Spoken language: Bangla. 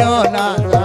নয়না